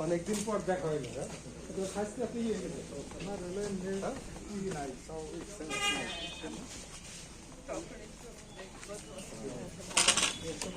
অনেকদিন পর দেখা হইল হ্যাঁ? তো স্বাস্থ্য আপনি ইয়ে গেলে আমার হলো এমনি হ্যাঁ? ই নাই, সব এক্সচেঞ্জ নাই। এ ছোট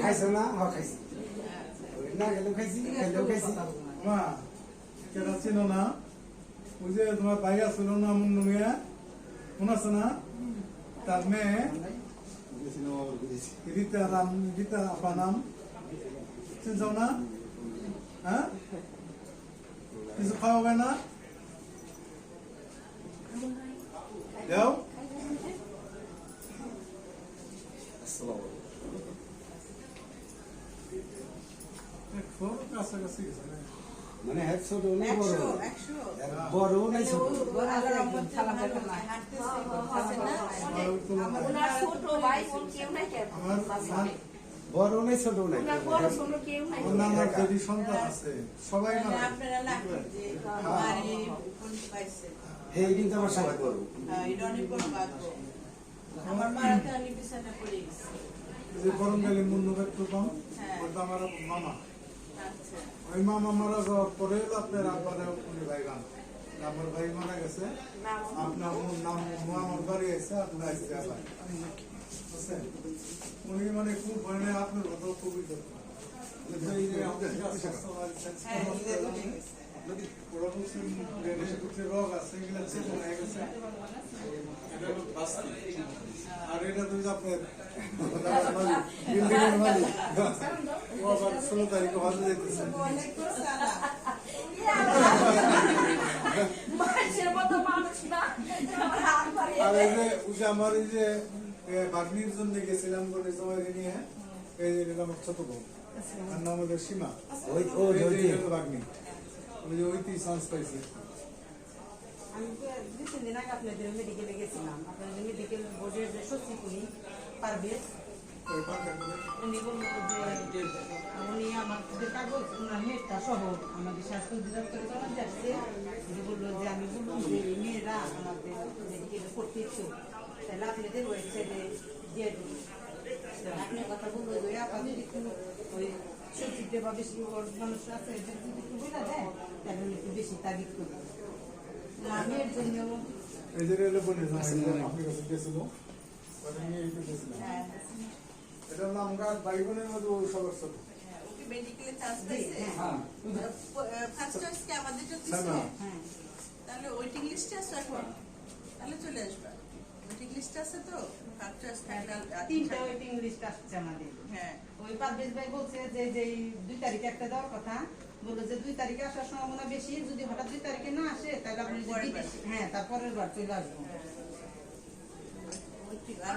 খাইছে না? খাইছি। না গেলেও খাইছি। খেলেও খাইছি মা কেটা চিনো না? ওই যে তোমার ভাই আছিল না মুন্নু মিয়া। মনে আছে না? তার মেয়ে। রীতা রাম রীতা আপা নাম। চিনছাও না? হ্যাঁ? কিছু খাওয়াবে না? দেও একটু কাছাকাছি গেছে না মানে হ্যাঁ ছোট না বড়। বড় নাই ছোট। ওনার ছোট ভাই বোন কেউ আমার মা- বড় নাই ছোট নাই। ওনার যদি সন্তান আছে সবাই না আপনারা লাগবে যে বাড়ি কোন পাইছে। এই দিন তো আমার বড় হ্যাঁ, অনেক আমার মারা তো অনেক বিছানা পড়ে গেছে। গরমকালে মুন্নু একটু কম হ্যাঁ। ওটা আমার মামা। আচ্ছা ওই মামা মারা যাওয়ার পরে আপনার আব্বারে উনি ভাই গান আমার ভাই মারা গেছে। আপনার ওর নাম আমার বাড়ি আছে আপনার আসছে আবার। বুঝছেন? উনি মানে খুব মানে আপনার কথা খুবই করতেন কিন্তু এই যে আমাদের স্বাস্থ্য আর স্বাস্থ্য হ্যাঁ নষ্ট এটা হয়ে উঠে গেছে। গেছে ওরা বলছে ব্রেনের কিছু রোগ আছে এগুলো চেক হয়ে গেছে। এটা হলো বাস্তি। আর এটা তো যে আপনার বিল্ডিংয়ের মালিক। ও আবার ষোলো তারিখে যেতেছে আর এই যে আমার এই যে বাগনির জন্য গেছিলাম বলে সবাই নিয়ে এই যে আমার ছোট বোন আর নাম হলো সীমা ওই যে ওই এই হলো বাগনি ওই যে ওইতেই চান্স পাইছে আমি দুই তিন দিন আগে আপনাদের মেডিকেলে গেছিলাম আপনাদের মেডিকেল বোর্ডের যে সচিব উনি পারভেজ উনি আমাদের কাগজ ওনার মেয়েটা সহ আমাদের স্বাস্থ্য অধিদপ্তরে দিয়ে আসছে উনি বলল যে আমি বললাম যে এই মেয়েরা আমাদের মেডিকেলে পড়তে ইচ্ছুক তাহলে আপনাদের ওয়েবসাইটে দিয়ে দিন আপনার কথা বলল যে আপনার যদি ওই সচিবটা বা বেশি মানুষ আছে এদের যদি একটু বলে দেয় তাহলে একটু বেশি তারিখ করবে আমি এর জন্য এই যে রেলে বলে আপনার কাছে গেছিল হ্যাঁ এটা হলো আমরা ভাই বোনের মধ্যে সবার ছোট মেডিকেলে চান্স পাইছে ফার্স্ট চয়েস কি আমাদের জন্য না, না। হ্যাঁ। তাহলে ওয়েটিং লিস্টে আছো এখন তাহলে চলে আসবা। ওয়েটিং লিস্টে আছে তো? ফার্স্ট চয়েস ফাইনাল তিনটা ওয়েটিং লিস্ট আসছে আমাদের। হ্যাঁ। ওই পারভেজ ভাই বলছে যে যে দুই তারিখে একটা দেওয়ার কথা। বলল যে দুই তারিখে আসার সম্ভাবনা বেশি। যদি হঠাৎ দুই তারিখে না আসে তাহলে আপনি। হ্যাঁ তারপরের বার চলে আসব। আর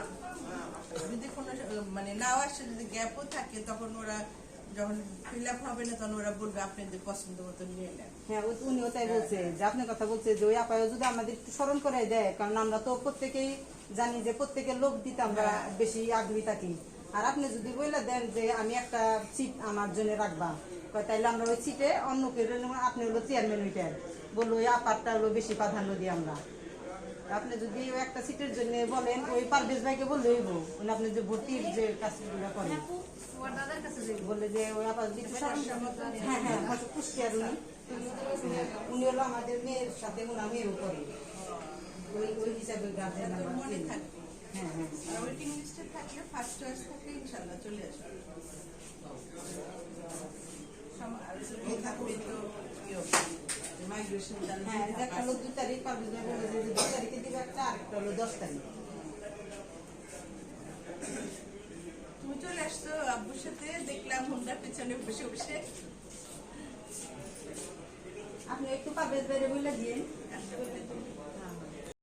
যদি কোনো মানে নাও আসে যদি গ্যাপও থাকে তখন ওরা যখন ফিল আপ হবে না তখন ওরা বলবে আপনাদের পছন্দ মতো নিয়ে নেন। হ্যাঁ ও তো উনিও তাই বলছে যে আপনার কথা বলছে যে ওই আপায়ও যদি আমাদের একটু স্মরণ করে দেয় কারণ আমরা তো প্রত্যেকেই জানি যে প্রত্যেকের লোক দিতে আমরা বেশি আগ্রহী থাকি। আর আপনি যদি বলে দেন যে আমি একটা সিট আমার জন্য রাখবা তাইলে আমরা ওই সিটে অন্য কেউ আপনি হলো চেয়ারম্যান ওইটার বলল ওই আপারটা হলো বেশি প্রাধান্য দিই আমরা। আপনি যদি একটা সিটের জন্য বলেন ওই পারভেজ ভাইকে বললে হইব। উনি আপনি যে ভর্তির যে কাজগুলো করেন। কাছে বলে যে ওই আপা যদি একটু স্মরণ হ্যাঁ হ্যাঁ কুষ্টিয়ার উনি। উনি হলো আমাদের মেয়ের সাথে ওনার মেয়েও করে। ওই ওই হিসাবে গার্জেন মনে। থাকবে হ্যাঁ হ্যাঁ। আর ওয়েটিং লিস্টে থাকলে ফার্স্ট চয়েস থাকলে ইনশাল্লাহ চলে আসবে সম- আর যদি থাকবে তো মাইগ্রেশন হ্যাঁ হলো দুই তারিখ বলে যে তারিখে দিবে একটা আরেকটা হলো দশ তারিখ। তুমি চলে আসছো আব্বুর সাথে দেখলাম হুন্ডার পেছনে বসে বসে। আপনি একটু পারভেজ ভাইরে বলে দিয়ে